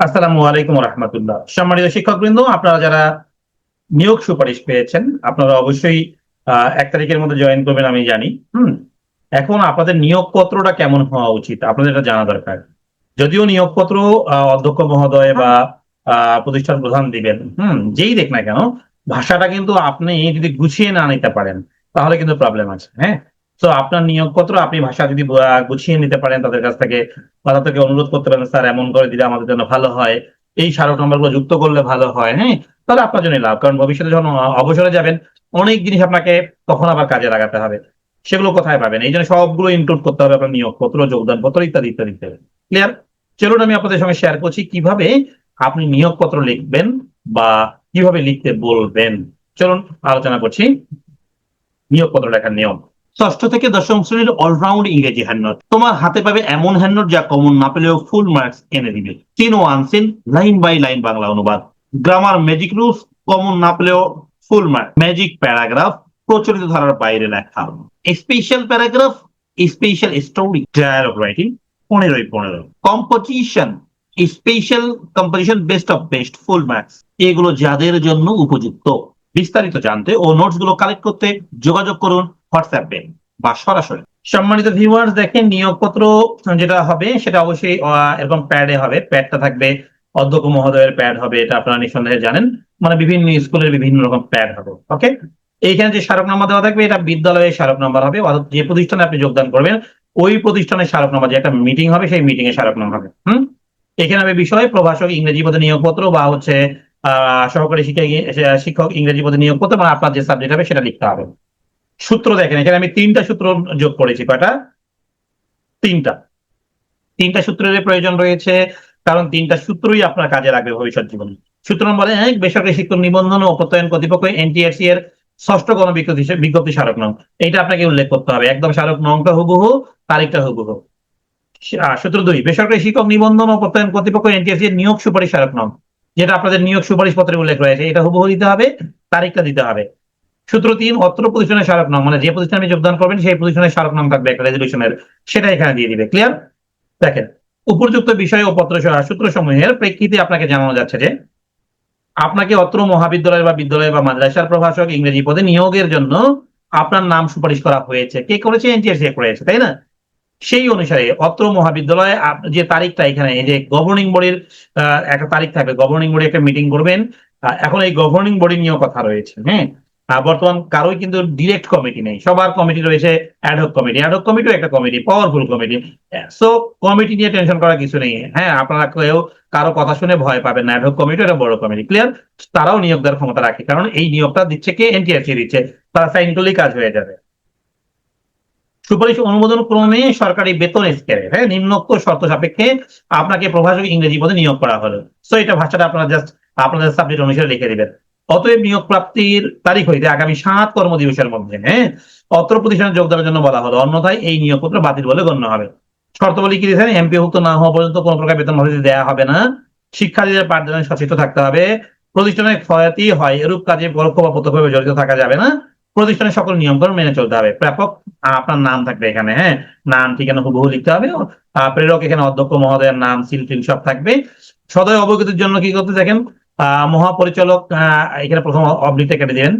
আসসালামু আলাইকুম রহমতুল্লাহ। সম্মানিত শিক্ষকবৃন্দ, আপনারা যারা নিয়োগ সুপারিশ পেয়েছেন, আপনারা অবশ্যই এক তারিখের মধ্যে জয়েন করবেন, আমি জানি। এখন আপনাদের নিয়োগপত্রটা কেমন হওয়া উচিত? আপনাদের এটা জানা দরকার। যদিও নিয়োগপত্র অধ্যক্ষ মহোদয় বা প্রতিষ্ঠান প্রধান দিবেন, হুম, যেই দেখ না কেন, ভাষাটা কিন্তু আপনি যদি গুছিয়ে না নিতে পারেন, তাহলে কিন্তু প্রবলেম আছে হ্যাঁ? তো আপনার নিয়োগপত্র আপনি ভাষা যদি গুছিয়ে নিতে পারেন তাদের কাছ থেকে, বা তাদেরকে অনুরোধ করতে পারেন, স্যার, এমন করে দিলে আমাদের জন্য ভালো হয়। এই স্মারক নম্বরগুলো যুক্ত করলে ভালো হয়। হ্যাঁ তাহলে আপনার জন্য লাভ। কারণ ভবিষ্যতে যখন অবসরে যাবেন, অনেক জিনিস আপনাকে তখন আবার কাজে লাগাতে হবে। সেগুলো কোথায় পাবেন? এই জন্য সবগুলো ইনক্লুড করতে হবে আপনার নিয়োগপত্র, যোগদানপত্র ইত্যাদি ইত্যাদি ইত্যাদি। ক্লিয়ার চলুন আমি আপনাদের সঙ্গে শেয়ার করছি কীভাবে আপনি নিয়োগপত্র লিখবেন বা কীভাবে লিখতে বলবেন। চলুন আলোচনা করছি নিয়োগপত্র লেখার নিয়ম। ষষ্ঠ থেকে দশম শ্রেণির অলরাউন্ড ইংরেজি হ্যান্ডনোট তোমার হাতে পাবে এমন হ্যান্ডনোট যা কমন না পেলেও ফুল মার্কস এনে দিবে। Seen O unseen line by line Bangla অনুবাদ। গ্রামার ম্যাজিক রুলস কমন না পেলেও ফুল মার্ক ম্যাজিক প্যারাগ্রাফ প্রচলিত ধারার বাইরে লেখা। Special paragraph special story dialogue writing পনেরোই পনেরো। Composition special composition best of best full marks এগুলো যাদের জন্য উপযুক্ত। বিস্তারিত জানতে ও নোটসগুলো কালেক্ট করতে যোগাযোগ করুন। হোয়াটসঅ্যাপে বা সরাসরি। সম্মানিত ভিউয়ার্স দেখেন নিয়োগপত্র যেটা হবে, সেটা অবশ্যই এরকম প্যাডে হবে। প্যাডটা থাকবে, অধ্যক্ষ মহোদয়ের প্যাড হবে, এটা আপনারা নিঃসন্দেহে জানেন। মানে বিভিন্ন স্কুলের বিভিন্ন রকম প্যাড হবে ওকে এইখানে যে স্মারক নাম্বার দেওয়া থাকবে, এটা বিদ্যালয়ের স্মারক নাম্বার হবে। যে প্রতিষ্ঠানে আপনি যোগদান করবেন, ওই প্রতিষ্ঠানের স্মারক নাম্বার, যে একটা মিটিং হবে, সেই মিটিং এর স্মারক নাম্বার হবে, হুম? এখানে হবে বিষয়, প্রভাষক ইংরেজি পদে নিয়োগপত্র বা হচ্ছে, আহ, সহকারী শিক্ষক শিক্ষক ইংরেজি পদে নিয়োগপত্র মানে আপনার যে সাবজেক্ট হবে, সেটা লিখতে হবে। সূত্র দেখেন, এখানে আমি তিনটা সূত্র যোগ করেছি, কয়টা? তিনটা। তিনটা সূত্রের প্রয়োজন রয়েছে, কারণ তিনটা সূত্রই আপনার কাজে লাগবে ভবিষ্যৎ জীবনে। সূত্র নম্বর এক, বেসরকারি শিক্ষক নিবন্ধন ও প্রত্যয়ন কর্তৃপক্ষ এনটিআরসি এর ষষ্ঠ গণবিজ্ঞপ্তি বিজ্ঞপ্তি বিজ্ঞপ্তি স্মারক নং। এইটা আপনাকে উল্লেখ করতে হবে। একদম স্মারক নংটা হুবহু তারিখটা হুবহু। সূত্র দুই, বেসরকারি শিক্ষক নিবন্ধন ও প্রত্যয়ন কর্তৃপক্ষ এনটিআরসি এর নিয়োগ সুপারিশ স্মারক নং। যেটা আপনাদের নিয়োগ সুপারিশ পত্রে উল্লেখ রয়েছে, এটা হুবহু দিতে হবে, তারিখটা দিতে হবে। সূত্র তিন, অত্র প্রতিষ্ঠানের স্মারক নং মানে যে প্রতিষ্ঠানে যোগদান করবেন, সেই প্রতিষ্ঠানের স্মারক নাম থাকবে একটা রেজলিউশনের সেটা এখানে দিয়ে দিবে ক্লিয়ার দেখেন, উপযুক্ত বিষয় ও পত্র সূত্র সমূহের প্রেক্ষিতে আপনাকে জানানো যাচ্ছে যে, আপনাকে অত্র মহাবিদ্যালয় বা বিদ্যালয় বা মাদ্রাসার প্রভাষক ইংরেজি পদে নিয়োগের জন্য আপনার নাম সুপারিশ করা হয়েছে। কে করেছে? এনটিএসি করেছে, তাই না? সেই অনুসারে অত্র মহাবিদ্যালয়ে যে তারিখটা এখানে যে গভর্নিং বডির একটা তারিখ থাকবে গভর্নিং বডি একটা মিটিং করবেন। এখন এই গভর্নিং বডি নিয়েও কথা রয়েছে হ্যাঁ? বর্তমান কারোই কিন্তু ডিরেক্ট কমিটি নেই। সবার কমিটি রয়েছে অ্যাডহক কমিটি অ্যাডহক কমিটিও একটা committee powerful committee so committee নিয়ে টেনশন করার কিছু নেই। হ্যাঁ আপনারা কেউ কারও কথা শুনে ভয় পাবেন না। অ্যাডহক কমিটি একটা বড় কমিটি ক্লিয়ার তারাও নিয়োগ দেওয়ার ক্ষমতা রাখে। কারণ এই নিয়োগটা দিচ্ছে কে? এনটিআরসি দিচ্ছে। তারা সাইন করলেই কাজ হয়ে যাবে। সুপারিশ অনুমোদন ক্রমে সরকারি বেতন স্কেলে হ্যাঁ নিম্নোক্ত শর্ত সাপেক্ষে আপনাকে প্রভাষক ইংরেজি পদে নিয়োগ করা হলো। সো এটা ভাষাটা আপনারা জাস্ট আপনাদের সাবজেক্ট অনুসারে লিখে দিবেন। অতএব নিয়োগ প্রাপ্তির তারিখ হইতে আগামী সাত কর্মদিবসের মধ্যে হ্যাঁ? অত্র প্রতিষ্ঠানে যোগদানের জন্য বলা হলো। অন্যথায় এই নিয়োগপত্র বাতিল বলে গণ্য হবে। শর্তাবলী কি দিয়েছেন? এমপিভুক্ত না হওয়া পর্যন্ত কোনো প্রকার বেতন ভাতা দেওয়া হবে না। শিক্ষার্থীদের পাঠদানে সচেতন থাকতে হবে। প্রতিষ্ঠানের ক্ষয়তি হয়, এরূপ কাজে পরোক্ষ বা প্রত্যক্ষভাবে জড়িত থাকা যাবে না। প্রতিষ্ঠানের সকল নিয়মকানুন মেনে চলতে হবে। প্রাপক, আপনার নাম থাকবে এখানে হ্যাঁ? নাম, ঠিকানা, হুবহু লিখতে হবে। প্রেরক এখানে অধ্যক্ষ মহোদয়ের নাম, সিল টিল সব থাকবে। সদয় অবগতির জন্য কি করতে দেখেন? মহাপরিচালক এখানে প্রথম অবলিটা কেটে দিবেন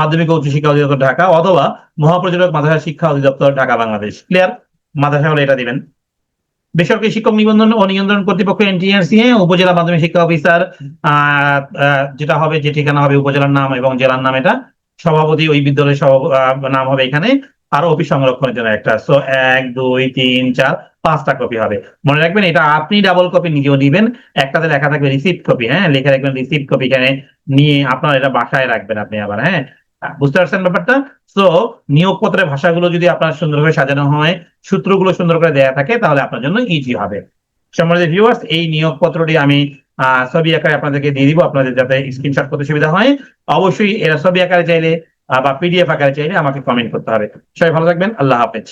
মাধ্যমিক উচ্চ শিক্ষা অধিদপ্তর ঢাকা অথবা মহাপরিচালক মাদ্রাসা শিক্ষা অধিদপ্তর ঢাকা বাংলাদেশ। ক্লিয়ার মাদ্রাসা হলে এটা দিবেন। বেসরকারি শিক্ষক নিবন্ধন ও নিয়ন্ত্রণ কর্তৃপক্ষ এনটিআরসি উপজেলা মাধ্যমিক শিক্ষা অফিসার যেটা হবে, যে ঠিকানা হবে উপজেলার নাম এবং জেলার নাম এটা। সভাপতি ওই বিদ্যালয়ের নাম হবে এখানে। আর অফিস সংরক্ষণের জন্য একটা। সো এক, দুই, তিন, চার। পাঁচটা কপি হবে। মনে রাখবেন, এটা আপনি ডাবল কপি নিজেও নিবেন একটাতে লেখা থাকবে রিসিপ্ট কপি হ্যাঁ? লিখে রাখবেন রিসিপ্ট কপি এখানে, নিয়ে আপনার এটা বাসায় রাখবেন আপনি আবার হ্যাঁ? বুঝতে পারছেন ব্যাপারটা? সো নিয়োগপত্রের ভাষাগুলো যদি আপনার সুন্দর সুন্দরভাবে সাজানো হয়, সূত্রগুলো সুন্দর করে দেয়া থাকে, তাহলে আপনার জন্য ইজি হবে। সম্মানিত ভিউয়ার্স এই নিয়োগপত্রটি আমি ছবি আকারে আপনাদেরকে দিয়ে দিব, আপনাদের যাতে স্ক্রিনশট করতে সুবিধা হয়। অবশ্যই এরা ছবি আকারে চাইলে বা পিডিএফ আকারে চাইলে আমাকে কমেন্ট করতে হবে। সবাই ভালো থাকবেন, আল্লাহ হাফেজ।